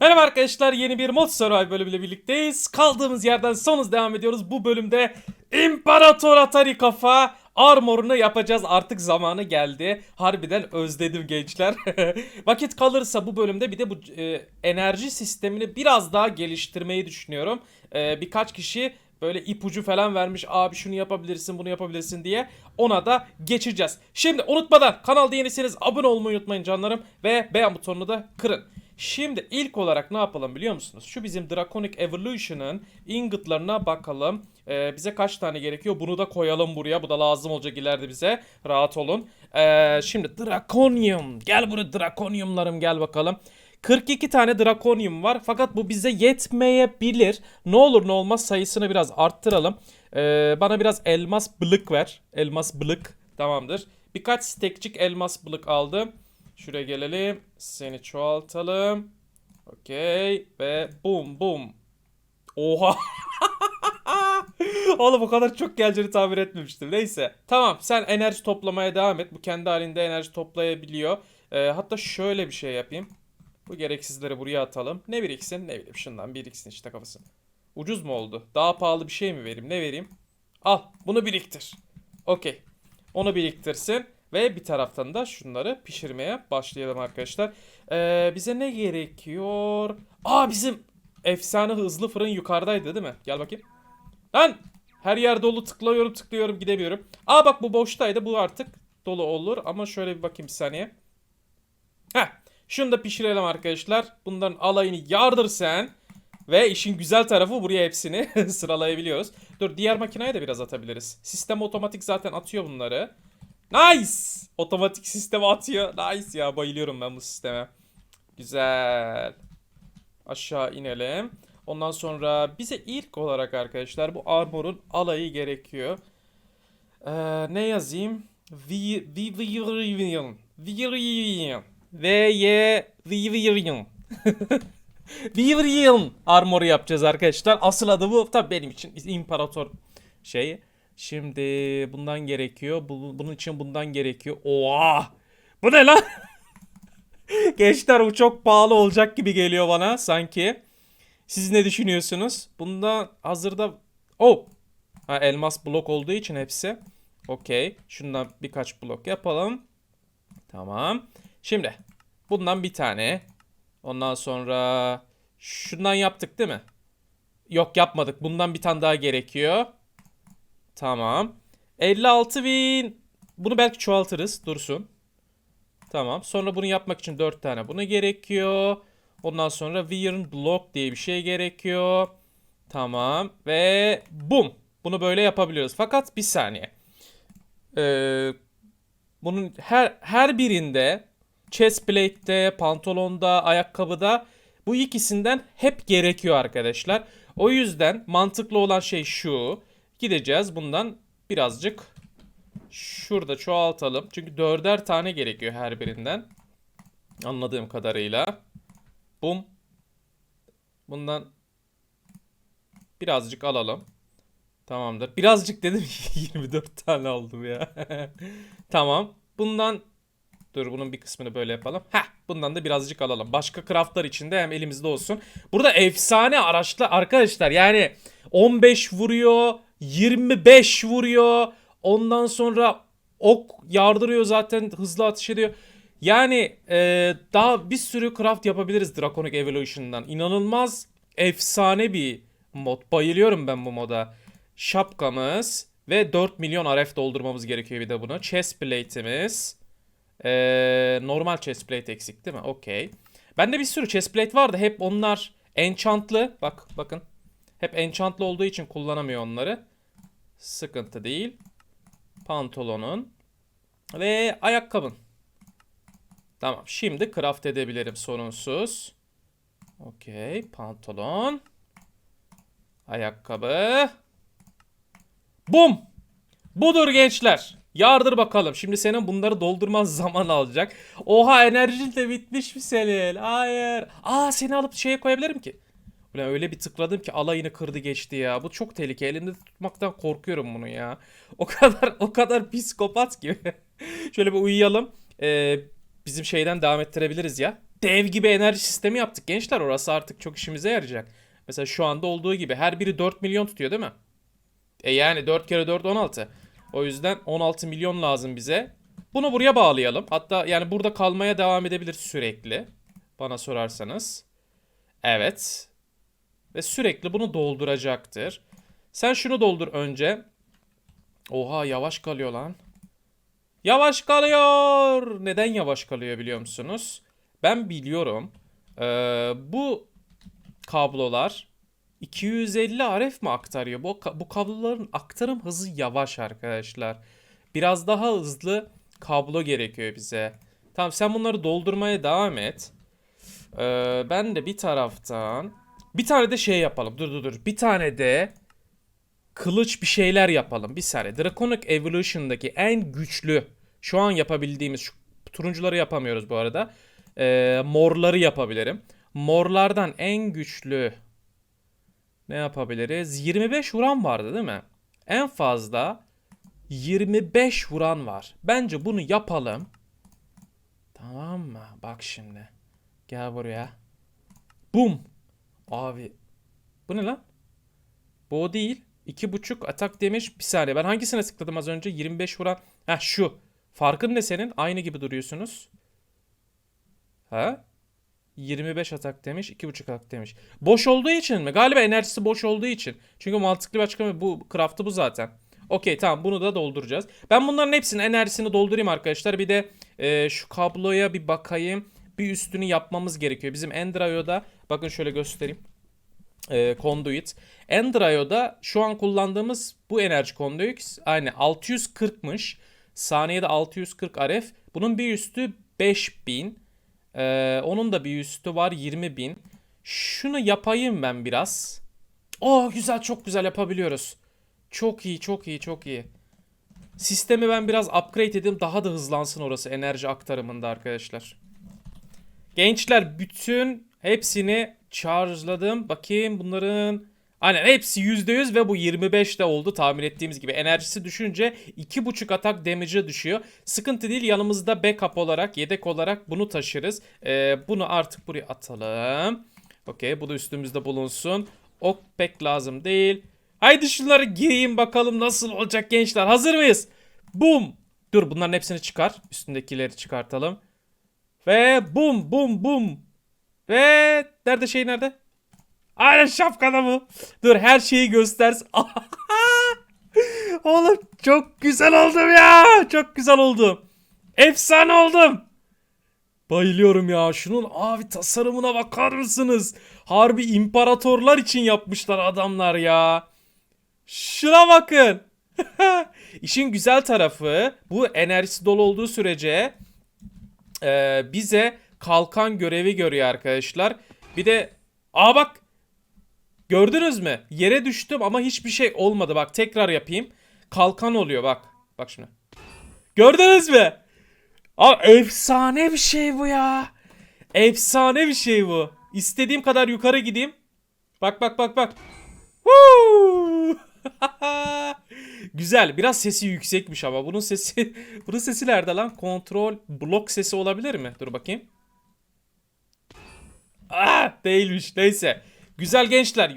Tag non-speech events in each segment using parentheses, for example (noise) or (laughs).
Merhaba arkadaşlar yeni bir Mod Survival bölümüyle birlikteyiz. Kaldığımız yerden son hız devam ediyoruz. Bu bölümde İmparator Atari kafa armorunu yapacağız. Artık zamanı geldi. Harbiden özledim gençler. (laughs) Vakit kalırsa bu bölümde bir de bu e, enerji sistemini biraz daha geliştirmeyi düşünüyorum. E, birkaç kişi böyle ipucu falan vermiş. Abi şunu yapabilirsin bunu yapabilirsin diye. Ona da geçeceğiz. Şimdi unutmadan kanalda yenisiniz abone olmayı unutmayın canlarım. Ve beğen butonunu da kırın. Şimdi ilk olarak ne yapalım biliyor musunuz? Şu bizim Draconic Evolution'ın ingotlarına bakalım. Ee, bize kaç tane gerekiyor? Bunu da koyalım buraya. Bu da lazım olacak ileride bize. Rahat olun. Ee, şimdi Draconium. Gel buraya Draconium'larım gel bakalım. 42 tane Draconium var fakat bu bize yetmeyebilir. Ne olur ne olmaz sayısını biraz arttıralım. Ee, bana biraz elmas blık ver. Elmas blık tamamdır. Birkaç stekçik elmas blık aldım. Şuraya gelelim. Seni çoğaltalım. Okey. Ve bum bum. Oha. (laughs) Oğlum o kadar çok geleceğini tahmin etmemiştim. Neyse. Tamam sen enerji toplamaya devam et. Bu kendi halinde enerji toplayabiliyor. Ee, hatta şöyle bir şey yapayım. Bu gereksizleri buraya atalım. Ne biriksin? Ne bileyim şundan biriksin işte kafası. Ucuz mu oldu? Daha pahalı bir şey mi vereyim? Ne vereyim? Al bunu biriktir. Okey. Onu biriktirsin. Ve bir taraftan da şunları pişirmeye başlayalım arkadaşlar. Ee, bize ne gerekiyor? Aa bizim efsane hızlı fırın yukarıdaydı değil mi? Gel bakayım. Lan! Her yer dolu tıklıyorum tıklıyorum gidemiyorum. Aa bak bu boştaydı bu artık dolu olur. Ama şöyle bir bakayım bir saniye. Heh. Şunu da pişirelim arkadaşlar. Bunların alayını yardır sen. Ve işin güzel tarafı buraya hepsini (laughs) sıralayabiliyoruz. Dur diğer makineye de biraz atabiliriz. Sistem otomatik zaten atıyor bunları. Nice! Otomatik sisteme atıyor. Nice ya bayılıyorum ben bu sisteme. Güzel. Aşağı inelim. Ondan sonra bize ilk olarak arkadaşlar bu armorun alayı gerekiyor. Ee, ne yazayım? Vi- Vi- Virion. Virion. V-Y Virion. Virion armoru yapacağız arkadaşlar. Asıl adı bu. Tabii benim için imparator şeyi. Şimdi bundan gerekiyor. Bu- bunun için bundan gerekiyor. Oha! Bu ne lan? (laughs) Gençler bu çok pahalı olacak gibi geliyor bana sanki. Siz ne düşünüyorsunuz? Bunda hazırda... Oh! Ha, elmas blok olduğu için hepsi. Okey. Şundan birkaç blok yapalım. Tamam. Şimdi bundan bir tane. Ondan sonra şundan yaptık değil mi? Yok yapmadık. Bundan bir tane daha gerekiyor. Tamam. 56 bin. Bunu belki çoğaltırız. Dursun. Tamam. Sonra bunu yapmak için 4 tane bunu gerekiyor. Ondan sonra Weird Block diye bir şey gerekiyor. Tamam. Ve bum. Bunu böyle yapabiliyoruz. Fakat bir saniye. Ee, bunun her her birinde chestplate'de, pantolonda, ayakkabıda bu ikisinden hep gerekiyor arkadaşlar. O yüzden mantıklı olan şey şu. Gideceğiz bundan birazcık şurada çoğaltalım. Çünkü dörder tane gerekiyor her birinden. Anladığım kadarıyla. Bum. Bundan birazcık alalım. Tamamdır. Birazcık dedim 24 (laughs) tane aldım ya. (laughs) tamam. Bundan dur bunun bir kısmını böyle yapalım. Heh bundan da birazcık alalım. Başka craftlar için de hem elimizde olsun. Burada efsane araçlar arkadaşlar yani 15 vuruyor, 25 vuruyor. Ondan sonra ok yardırıyor zaten hızlı atış ediyor. Yani e, daha bir sürü craft yapabiliriz Draconic Evolution'dan. İnanılmaz efsane bir mod. Bayılıyorum ben bu moda. Şapkamız ve 4 milyon RF doldurmamız gerekiyor bir de bunu. Chestplate'imiz. Ee, normal chestplate eksik değil mi? Okey. Bende bir sürü chestplate vardı. Hep onlar enchantlı. Bak bakın. Hep enchantlı olduğu için kullanamıyor onları. Sıkıntı değil. Pantolonun. Ve ayakkabın. Tamam. Şimdi craft edebilirim sorunsuz. Okey. Pantolon. Ayakkabı. Bum. Budur gençler. Yardır bakalım. Şimdi senin bunları doldurman (laughs) zaman alacak. Oha enerjin de bitmiş mi senin? Hayır. Aa seni alıp şeye koyabilirim ki. Ulan öyle bir tıkladım ki alayını kırdı geçti ya. Bu çok tehlikeli. Elimde tutmaktan korkuyorum bunu ya. (laughs) O kadar o kadar psikopat gibi. (laughs) Şöyle bir uyuyalım. Ee, bizim şeyden devam ettirebiliriz ya. dev gibi enerji sistemi yaptık gençler. Orası artık çok işimize yarayacak. Mesela şu anda olduğu gibi her biri 4 milyon tutuyor değil mi? E yani 4 kere 4 16. O yüzden 16 milyon lazım bize. Bunu buraya bağlayalım. Hatta yani burada kalmaya devam edebilir sürekli. Bana sorarsanız. Evet. Ve sürekli bunu dolduracaktır. Sen şunu doldur önce. Oha yavaş kalıyor lan. Yavaş kalıyor. Neden yavaş kalıyor biliyor musunuz? Ben biliyorum. Ee, bu kablolar 250 RF mi aktarıyor? Bu, bu kabloların aktarım hızı yavaş arkadaşlar. Biraz daha hızlı kablo gerekiyor bize. Tamam sen bunları doldurmaya devam et. Ee, ben de bir taraftan bir tane de şey yapalım. Dur dur dur. Bir tane de kılıç bir şeyler yapalım. Bir saniye. Draconic Evolution'daki en güçlü şu an yapabildiğimiz şu turuncuları yapamıyoruz bu arada. Ee, morları yapabilirim. Morlardan en güçlü ne yapabiliriz? 25 vuran vardı değil mi? En fazla 25 vuran var. Bence bunu yapalım. Tamam mı? Bak şimdi. Gel buraya. Bum. Abi. Bu ne lan? Bu o değil. 2.5 atak demiş. Bir saniye. Ben hangisine tıkladım az önce? 25 vuran. Ha şu. Farkın ne senin? Aynı gibi duruyorsunuz. Ha? 25 atak demiş, 2.5 atak demiş. Boş olduğu için mi? Galiba enerjisi boş olduğu için. Çünkü mantıklı bir açıklama bu craft'ı bu zaten. Okey tamam bunu da dolduracağız. Ben bunların hepsinin enerjisini doldurayım arkadaşlar. Bir de e, şu kabloya bir bakayım. Bir üstünü yapmamız gerekiyor. Bizim Endrayo'da bakın şöyle göstereyim. E, conduit. Endrayo'da şu an kullandığımız bu enerji conduit aynı 640'mış. Saniyede 640 RF. Bunun bir üstü 5000. Ee, onun da bir üstü var 20 bin. Şunu yapayım ben biraz. Oh güzel çok güzel yapabiliyoruz. Çok iyi çok iyi çok iyi. Sistemi ben biraz upgrade edeyim daha da hızlansın orası enerji aktarımında arkadaşlar. Gençler bütün hepsini charge'ladım. Bakayım bunların Aynen hepsi %100 ve bu 25 de oldu tahmin ettiğimiz gibi. Enerjisi düşünce 2.5 atak damage'ı düşüyor. Sıkıntı değil yanımızda backup olarak yedek olarak bunu taşırız. Ee, bunu artık buraya atalım. Okey bu da üstümüzde bulunsun. Ok pek lazım değil. Haydi şunları gireyim bakalım nasıl olacak gençler. Hazır mıyız? Bum. Dur bunların hepsini çıkar. Üstündekileri çıkartalım. Ve bum bum bum. Ve nerede şey nerede? Aynen şapkalı mı? Dur her şeyi göstersin. (laughs) Oğlum çok güzel oldum ya. Çok güzel oldum. Efsane oldum. Bayılıyorum ya. Şunun abi tasarımına bakar mısınız? Harbi imparatorlar için yapmışlar adamlar ya. Şuna bakın. (laughs) İşin güzel tarafı bu enerjisi dolu olduğu sürece e, bize kalkan görevi görüyor arkadaşlar. Bir de aa bak Gördünüz mü? Yere düştüm ama hiçbir şey olmadı. Bak tekrar yapayım. Kalkan oluyor bak. Bak şimdi. Gördünüz mü? Abi efsane bir şey bu ya. Efsane bir şey bu. İstediğim kadar yukarı gideyim. Bak bak bak bak. Woo! (laughs) Güzel. Biraz sesi yüksekmiş ama bunun sesi (laughs) bunun sesi nerede lan? Kontrol blok sesi olabilir mi? Dur bakayım. Ah değilmiş. Neyse. Güzel gençler.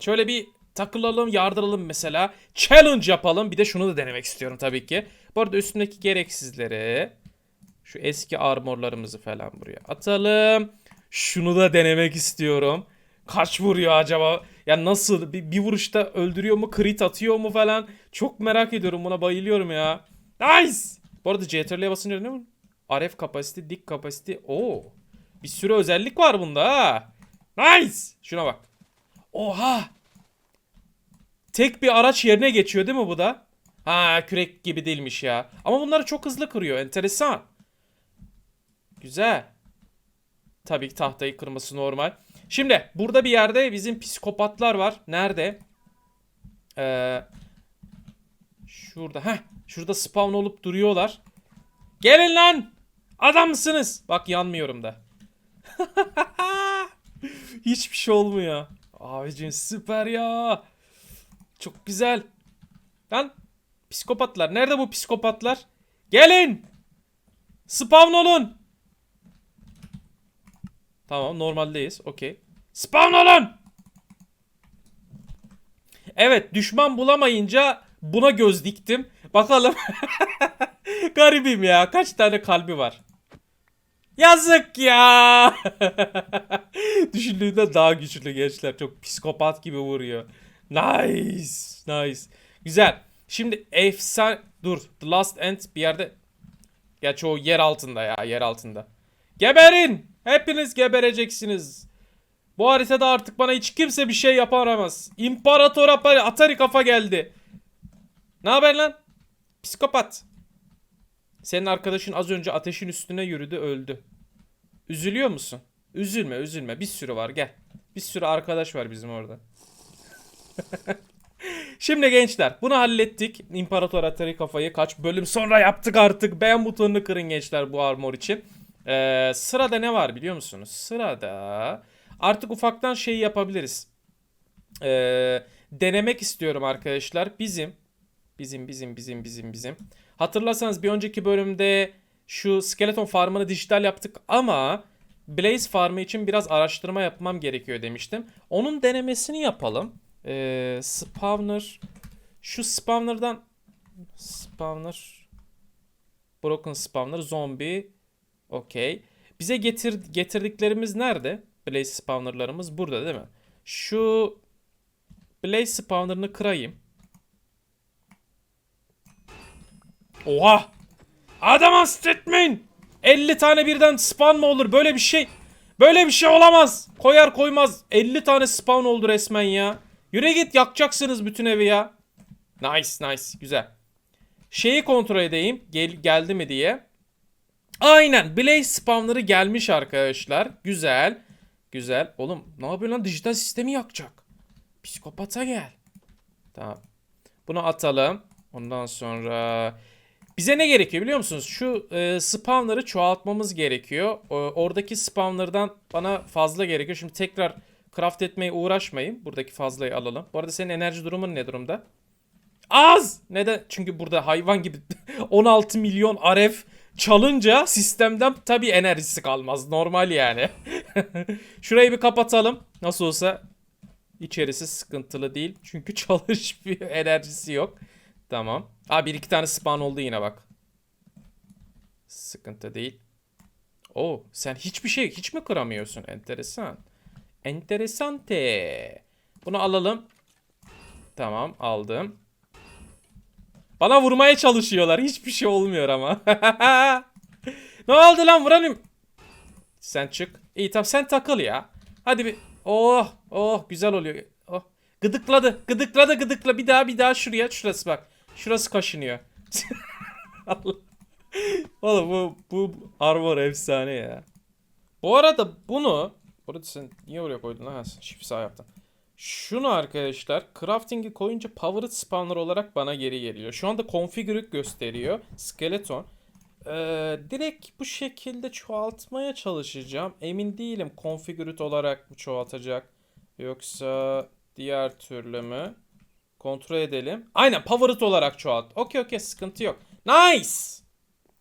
Şöyle bir takılalım, yardıralım mesela. Challenge yapalım. Bir de şunu da denemek istiyorum tabii ki. Bu arada üstündeki gereksizleri şu eski armorlarımızı falan buraya atalım. Şunu da denemek istiyorum. Kaç vuruyor acaba? Ya nasıl? Bir, bir vuruşta öldürüyor mu? Crit atıyor mu falan? Çok merak ediyorum. Buna bayılıyorum ya. Nice! Bu arada CTRL'ye basınca ne bu? RF kapasite, dik kapasite. Oo. Bir sürü özellik var bunda ha. Nice! Şuna bak. Oha! Tek bir araç yerine geçiyor değil mi bu da? Ha kürek gibi değilmiş ya. Ama bunları çok hızlı kırıyor. Enteresan. Güzel. Tabii ki tahtayı kırması normal. Şimdi burada bir yerde bizim psikopatlar var. Nerede? Ee, şurada. Heh. Şurada spawn olup duruyorlar. Gelin lan! Adam mısınız? Bak yanmıyorum da. (laughs) Hiçbir şey olmuyor. Abicim süper ya. Çok güzel. Lan psikopatlar. Nerede bu psikopatlar? Gelin. Spawn olun. Tamam normaldeyiz. Okey. Spawn olun! Evet düşman bulamayınca buna göz diktim. Bakalım. (laughs) Garibim ya. Kaç tane kalbi var? Yazık ya. (laughs) Düşündüğünden daha güçlü gençler. Çok psikopat gibi vuruyor. Nice. Nice. Güzel. Şimdi efsane... Dur. The Last End bir yerde... Gerçi o yer altında ya. Yer altında. Geberin. Hepiniz gebereceksiniz. Bu haritada artık bana hiç kimse bir şey yapamaz. İmparator Atari, Atari kafa geldi. Ne haber lan? Psikopat. Senin arkadaşın az önce ateşin üstüne yürüdü öldü. Üzülüyor musun? Üzülme üzülme bir sürü var gel. Bir sürü arkadaş var bizim orada. (laughs) Şimdi gençler bunu hallettik. İmparator Atari kafayı kaç bölüm sonra yaptık artık. Beğen butonunu kırın gençler bu armor için. Ee, sırada ne var biliyor musunuz? Sırada artık ufaktan şeyi yapabiliriz. Ee, denemek istiyorum arkadaşlar. Bizim bizim bizim bizim bizim bizim. Hatırlarsanız bir önceki bölümde şu skeleton farmını dijital yaptık ama Blaze farmı için biraz araştırma yapmam gerekiyor demiştim. Onun denemesini yapalım. Ee, spawner şu spawner'dan spawner broken spawner zombie okey. Bize getir, getirdiklerimiz nerede? Blaze spawnerlarımız burada değil mi? Şu Blaze spawner'ını kırayım. Oha! Adam hasta etmeyin! 50 tane birden spawn mı olur? Böyle bir şey. Böyle bir şey olamaz. Koyar koymaz. 50 tane spawn oldu resmen ya. Yürü git yakacaksınız bütün evi ya. Nice nice güzel. Şeyi kontrol edeyim. Gel, geldi mi diye. Aynen Blaze spawnları gelmiş arkadaşlar. Güzel. Güzel. Oğlum ne yapıyor lan dijital sistemi yakacak. Psikopata gel. Tamam. Bunu atalım. Ondan sonra bize ne gerekiyor biliyor musunuz? Şu e, spawnları çoğaltmamız gerekiyor. E, oradaki spawnlardan bana fazla gerekiyor. Şimdi tekrar craft etmeye uğraşmayın. Buradaki fazlayı alalım. Bu arada senin enerji durumun ne durumda? Az! Neden? Çünkü burada hayvan gibi (laughs) 16 milyon RF çalınca sistemden tabii enerjisi kalmaz. Normal yani. (laughs) Şurayı bir kapatalım. Nasıl olsa içerisi sıkıntılı değil. Çünkü (laughs) çalışmıyor. Enerjisi yok. Tamam. Aa bir iki tane spawn oldu yine bak. Sıkıntı değil. Oo sen hiçbir şey hiç mi kıramıyorsun? Enteresan. Enteresante. Bunu alalım. Tamam aldım. Bana vurmaya çalışıyorlar. Hiçbir şey olmuyor ama. (laughs) ne oldu lan vuranım? Sen çık. İyi tamam sen takıl ya. Hadi bir. Oh oh güzel oluyor. Oh. Gıdıkladı. Gıdıkladı gıdıkla. Bir daha bir daha şuraya. Şurası bak. Şurası kaşınıyor. (laughs) Allah. Oğlum bu, bu armor efsane ya. Bu arada bunu Burada sen niye oraya koydun lan? Ha, Shift sağ yaptın. Şunu arkadaşlar crafting'i koyunca powered spawner olarak bana geri geliyor. Şu anda configure'ı gösteriyor. Skeleton. Ee, direkt bu şekilde çoğaltmaya çalışacağım. Emin değilim configured olarak mı çoğaltacak yoksa diğer türlü mü? Kontrol edelim. Aynen powered olarak çoğalt. Okey okey sıkıntı yok. Nice.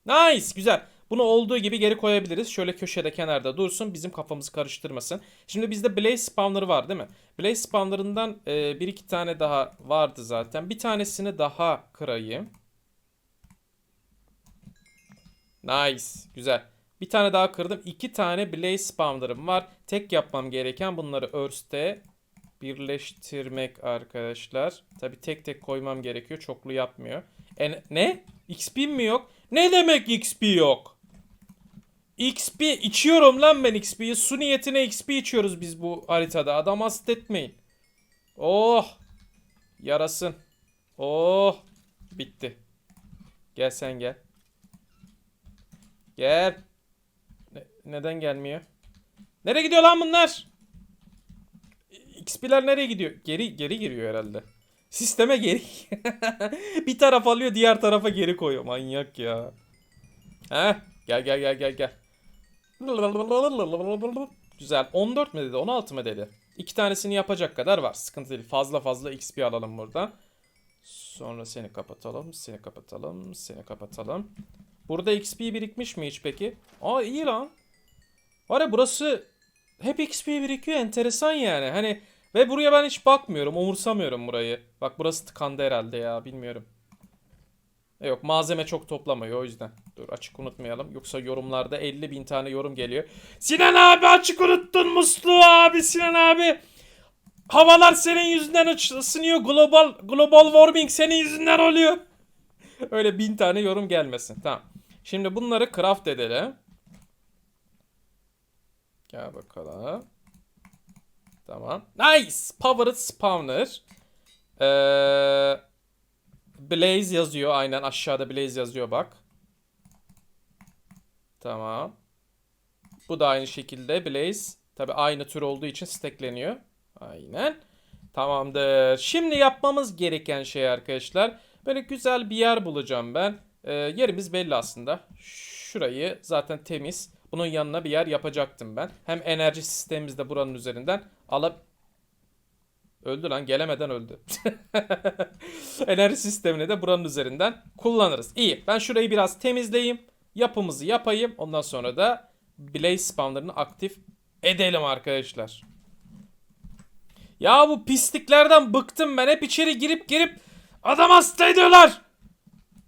Nice güzel. Bunu olduğu gibi geri koyabiliriz. Şöyle köşede kenarda dursun. Bizim kafamızı karıştırmasın. Şimdi bizde Blaze spawner'ı var değil mi? Blaze spawner'ından e, bir iki tane daha vardı zaten. Bir tanesini daha kırayım. Nice. Güzel. Bir tane daha kırdım. İki tane Blaze spawner'ım var. Tek yapmam gereken bunları Earth'te birleştirmek arkadaşlar. Tabi tek tek koymam gerekiyor. Çoklu yapmıyor. E, ne? XP'm mi yok? Ne demek XP yok? XP içiyorum lan ben XP'yi. Su niyetine XP içiyoruz biz bu haritada. Adam hasta etmeyin. Oh. Yarasın. Oh. Bitti. Gel sen gel. Gel. Ne- neden gelmiyor? Nereye gidiyor lan bunlar? XP'ler nereye gidiyor? Geri geri giriyor herhalde. Sisteme geri. (laughs) bir taraf alıyor diğer tarafa geri koyuyor. Manyak ya. Heh. Gel gel gel gel gel. Güzel. 14 mi dedi? 16 mı dedi? İki tanesini yapacak kadar var. Sıkıntı değil. Fazla fazla XP alalım burada. Sonra seni kapatalım. Seni kapatalım. Seni kapatalım. Burada XP birikmiş mi hiç peki? Aa iyi lan. Var ya burası hep XP birikiyor enteresan yani. Hani ve buraya ben hiç bakmıyorum, umursamıyorum burayı. Bak burası tıkandı herhalde ya bilmiyorum. E Yok malzeme çok toplamıyor o yüzden. Dur açık unutmayalım. Yoksa yorumlarda 50 bin tane yorum geliyor. Sinan abi açık unuttun musluğu abi Sinan abi. Havalar senin yüzünden ısınıyor. Global global warming senin yüzünden oluyor. (laughs) Öyle bin tane yorum gelmesin. Tamam. Şimdi bunları craft edelim. Gel bakalım. Tamam. Nice. Powered spawner. Ee, Blaze yazıyor. Aynen aşağıda Blaze yazıyor bak. Tamam. Bu da aynı şekilde Blaze. Tabi aynı tür olduğu için stackleniyor. Aynen. Tamamdır. Şimdi yapmamız gereken şey arkadaşlar. Böyle güzel bir yer bulacağım ben. Ee, yerimiz belli aslında. Şurayı zaten temiz. Bunun yanına bir yer yapacaktım ben. Hem enerji sistemimiz de buranın üzerinden alıp Öldü lan gelemeden öldü. (laughs) Enerji sistemini de buranın üzerinden kullanırız. İyi ben şurayı biraz temizleyeyim. Yapımızı yapayım. Ondan sonra da Blaze spawnlarını aktif edelim arkadaşlar. Ya bu pisliklerden bıktım ben. Hep içeri girip girip adam hasta ediyorlar.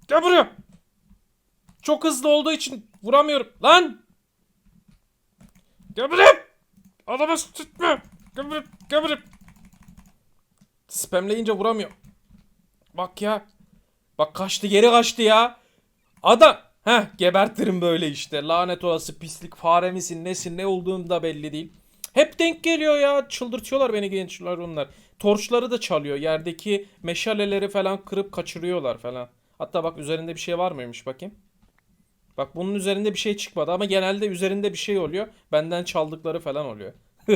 Gel buraya. Çok hızlı olduğu için vuramıyorum. Lan. Gel buraya. Adamı tutma. Gel buraya. Gel buraya. Spamleyince vuramıyor. Bak ya. Bak kaçtı geri kaçtı ya. Adam. Heh gebertirim böyle işte. Lanet olası pislik fare misin nesin ne olduğunu da belli değil. Hep denk geliyor ya. Çıldırtıyorlar beni gençler onlar. Torçları da çalıyor. Yerdeki meşaleleri falan kırıp kaçırıyorlar falan. Hatta bak üzerinde bir şey var mıymış bakayım. Bak bunun üzerinde bir şey çıkmadı ama genelde üzerinde bir şey oluyor. Benden çaldıkları falan oluyor. (laughs)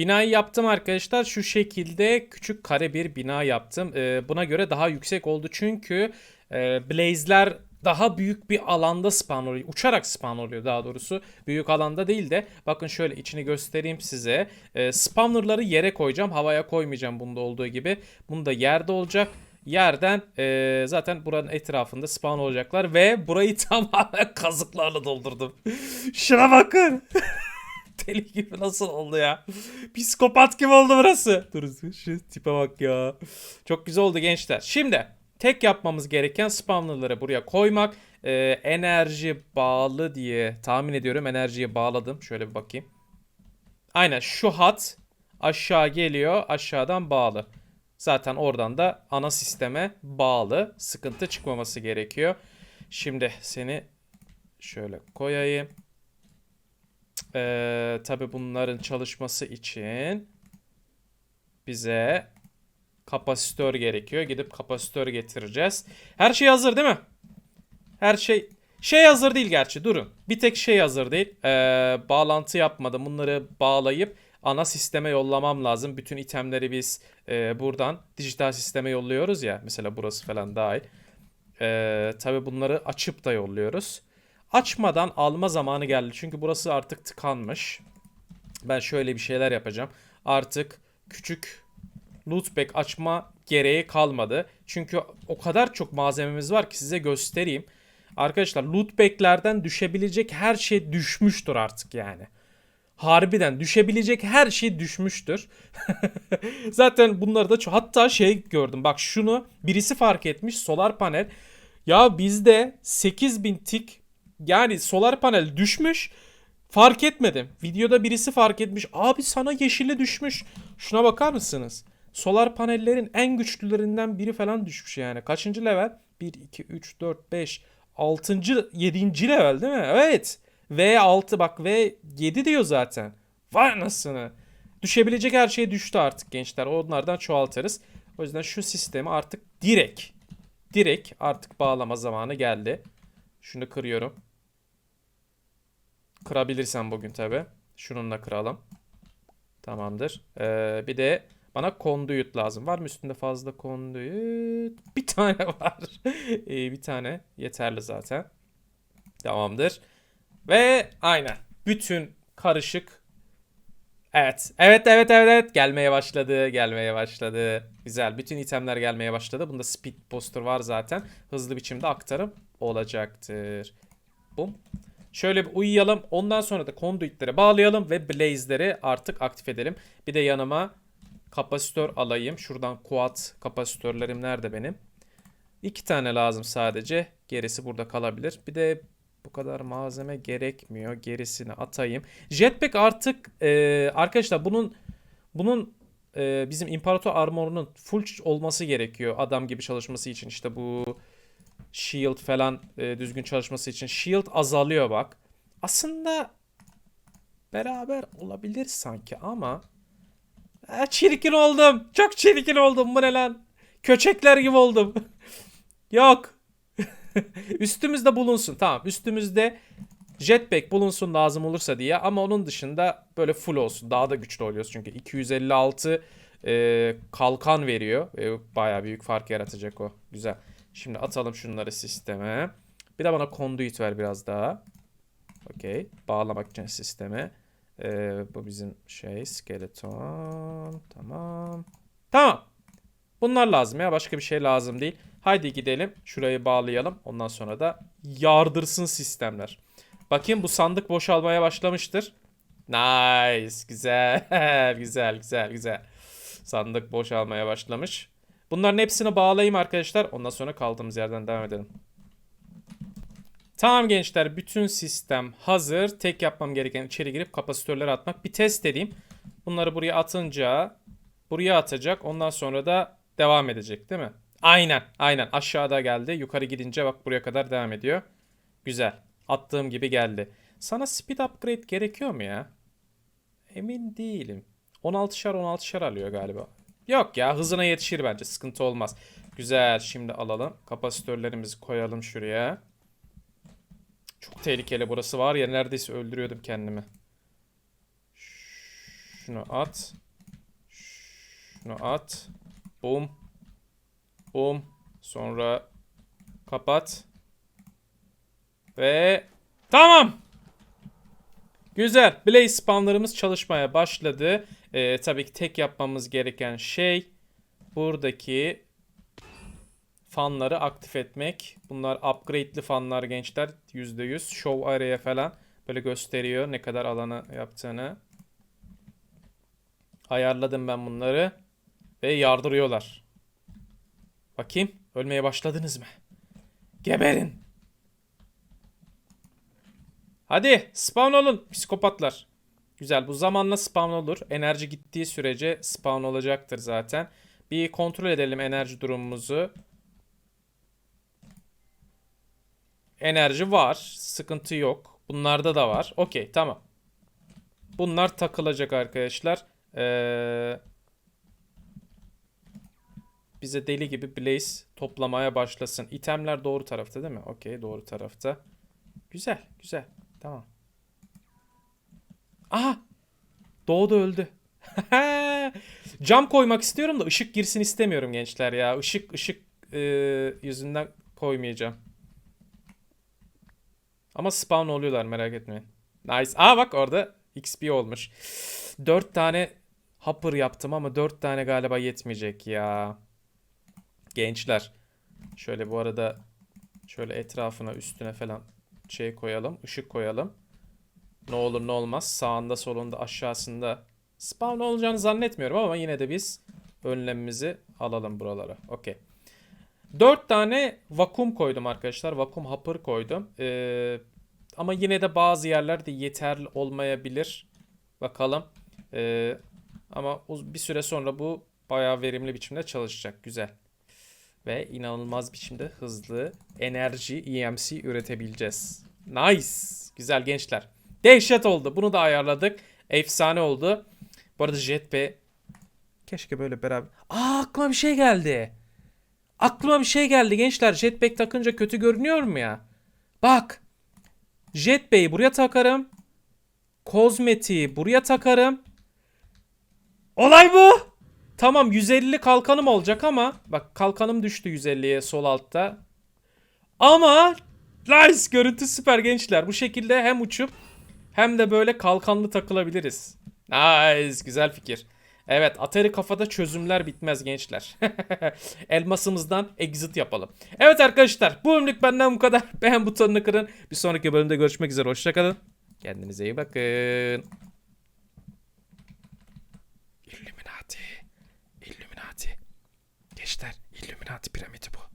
Binayı yaptım arkadaşlar. Şu şekilde küçük kare bir bina yaptım. Ee, buna göre daha yüksek oldu çünkü e, Blaze'ler daha büyük bir alanda spawn oluyor. Uçarak spawn oluyor daha doğrusu. Büyük alanda değil de bakın şöyle içini göstereyim size. Ee, spawnerları yere koyacağım. Havaya koymayacağım bunda olduğu gibi. Bunda yerde olacak. Yerden e, zaten buranın etrafında spawn olacaklar ve burayı (laughs) tamamen kazıklarla doldurdum. (laughs) Şuna bakın. (laughs) (laughs) Deli gibi nasıl oldu ya? Psikopat gibi oldu burası. Dur şu tipe bak ya. Çok güzel oldu gençler. Şimdi tek yapmamız gereken spawnerları buraya koymak. Ee, enerji bağlı diye tahmin ediyorum. Enerjiye bağladım. Şöyle bir bakayım. Aynen şu hat aşağı geliyor. Aşağıdan bağlı. Zaten oradan da ana sisteme bağlı. Sıkıntı çıkmaması gerekiyor. Şimdi seni şöyle koyayım. Ee, tabi bunların çalışması için bize kapasitör gerekiyor. Gidip kapasitör getireceğiz. Her şey hazır değil mi? Her şey şey hazır değil gerçi. Durun. Bir tek şey hazır değil. Ee, bağlantı yapmadım. Bunları bağlayıp ana sisteme yollamam lazım. Bütün itemleri biz e, buradan dijital sisteme yolluyoruz ya. Mesela burası falan dahil. Ee, tabi bunları açıp da yolluyoruz. Açmadan alma zamanı geldi. Çünkü burası artık tıkanmış. Ben şöyle bir şeyler yapacağım. Artık küçük loot bag açma gereği kalmadı. Çünkü o kadar çok malzememiz var ki size göstereyim. Arkadaşlar loot bag'lerden düşebilecek her şey düşmüştür artık yani. Harbiden düşebilecek her şey düşmüştür. (laughs) Zaten bunları da. Hatta şey gördüm bak şunu birisi fark etmiş solar panel. Ya bizde 8000 tik yani solar panel düşmüş. Fark etmedim. Videoda birisi fark etmiş. Abi sana yeşili düşmüş. Şuna bakar mısınız? Solar panellerin en güçlülerinden biri falan düşmüş yani. Kaçıncı level? 1, 2, 3, 4, 5, 6. 7. level değil mi? Evet. V6 bak V7 diyor zaten. Vay anasını. Düşebilecek her şey düştü artık gençler. Onlardan çoğaltırız. O yüzden şu sistemi artık direkt direkt artık bağlama zamanı geldi. Şunu kırıyorum. Kırabilirsem bugün tabi. Şununla kıralım. Tamamdır. Ee, bir de bana konduyut lazım. Var mı üstünde fazla konduyut? (laughs) Bir tane var. (laughs) Ee, bir tane yeterli zaten. Tamamdır. Ve aynen. Bütün karışık. Evet. Evet evet evet evet. Gelmeye başladı. Gelmeye başladı. Güzel. Bütün itemler gelmeye başladı. Bunda speed poster var zaten. Hızlı biçimde aktarım olacaktır. Bum. Şöyle bir uyuyalım. Ondan sonra da conduit'lere bağlayalım ve blaze'leri artık aktif edelim. Bir de yanıma kapasitör alayım. Şuradan quad kapasitörlerim nerede benim? İki tane lazım sadece. Gerisi burada kalabilir. Bir de bu kadar malzeme gerekmiyor. Gerisini atayım. Jetpack artık e, arkadaşlar bunun bunun e, bizim imparator armorunun full olması gerekiyor adam gibi çalışması için. İşte bu shield falan e, düzgün çalışması için. Shield azalıyor bak. Aslında beraber olabilir sanki ama Aa, çirkin oldum. Çok çirkin oldum. Bu ne lan? Köçekler gibi oldum. (laughs) Yok. (laughs) üstümüzde bulunsun. Tamam. Üstümüzde jetpack bulunsun lazım olursa diye. Ama onun dışında böyle full olsun. Daha da güçlü oluyoruz çünkü. 256 e, kalkan veriyor. E, Baya büyük fark yaratacak o. Güzel. Şimdi atalım şunları sisteme. Bir de bana conduit ver biraz daha. Okey. Bağlamak için sisteme. Ee, bu bizim şey skeleton. Tamam. Tamam. Bunlar lazım ya. Başka bir şey lazım değil. Haydi gidelim. Şurayı bağlayalım. Ondan sonra da yardırsın sistemler. Bakayım bu sandık boşalmaya başlamıştır. Nice. Güzel. (laughs) güzel güzel güzel. Sandık boşalmaya başlamış. Bunların hepsini bağlayayım arkadaşlar. Ondan sonra kaldığımız yerden devam edelim. Tamam gençler bütün sistem hazır. Tek yapmam gereken içeri girip kapasitörleri atmak. Bir test edeyim. Bunları buraya atınca buraya atacak. Ondan sonra da devam edecek değil mi? Aynen aynen aşağıda geldi. Yukarı gidince bak buraya kadar devam ediyor. Güzel. Attığım gibi geldi. Sana speed upgrade gerekiyor mu ya? Emin değilim. 16'şar 16'şar alıyor galiba. Yok ya hızına yetişir bence sıkıntı olmaz. Güzel şimdi alalım. Kapasitörlerimizi koyalım şuraya. Çok tehlikeli burası var ya neredeyse öldürüyordum kendimi. Şunu at. Şunu at. Bum. Bum. Sonra kapat. Ve tamam. Güzel. Blaze spawnlarımız çalışmaya başladı. Ee, tabii ki tek yapmamız gereken şey buradaki fanları aktif etmek. Bunlar upgrade'li fanlar gençler. %100. Show area falan böyle gösteriyor ne kadar alanı yaptığını. Ayarladım ben bunları. Ve yardırıyorlar. Bakayım. Ölmeye başladınız mı? Geberin. Hadi spawn olun psikopatlar. Güzel bu zamanla spawn olur. Enerji gittiği sürece spawn olacaktır zaten. Bir kontrol edelim enerji durumumuzu. Enerji var. Sıkıntı yok. Bunlarda da var. Okey tamam. Bunlar takılacak arkadaşlar. Ee, bize deli gibi Blaze toplamaya başlasın. İtemler doğru tarafta değil mi? Okey doğru tarafta. Güzel güzel. Tamam. Aha! Doğdu öldü. (laughs) Cam koymak istiyorum da ışık girsin istemiyorum gençler ya. Işık ışık e, yüzünden koymayacağım. Ama spawn oluyorlar merak etmeyin. Nice. Aa bak orada XP olmuş. 4 tane hopper yaptım ama 4 tane galiba yetmeyecek ya. Gençler. Şöyle bu arada şöyle etrafına üstüne falan şey koyalım. ışık koyalım. Ne olur ne olmaz. Sağında solunda aşağısında spawn olacağını zannetmiyorum ama yine de biz önlemimizi alalım buralara. Okey. 4 tane vakum koydum arkadaşlar. Vakum hopper koydum. Ee, ama yine de bazı yerlerde yeterli olmayabilir. Bakalım. Ee, ama bir süre sonra bu bayağı verimli biçimde çalışacak. Güzel. Ve inanılmaz biçimde hızlı enerji EMC üretebileceğiz. Nice. Güzel gençler. Dehşet oldu. Bunu da ayarladık. Efsane oldu. Bu arada Jetpack keşke böyle beraber. Aa aklıma bir şey geldi. Aklıma bir şey geldi gençler. Jetpack takınca kötü görünüyor mu ya? Bak. Jetpack'i buraya takarım. Kozmetiği buraya takarım. Olay bu. Tamam 150 kalkanım olacak ama bak kalkanım düştü 150'ye sol altta. Ama nice görüntü süper gençler. Bu şekilde hem uçup hem de böyle kalkanlı takılabiliriz. Nice güzel fikir. Evet Atari kafada çözümler bitmez gençler. (laughs) Elmasımızdan exit yapalım. Evet arkadaşlar bu bölümlük benden bu kadar. (laughs) Beğen butonunu kırın. Bir sonraki bölümde görüşmek üzere. Hoşçakalın. Kendinize iyi bakın. Illuminati. Illuminati. Gençler Illuminati piramidi bu.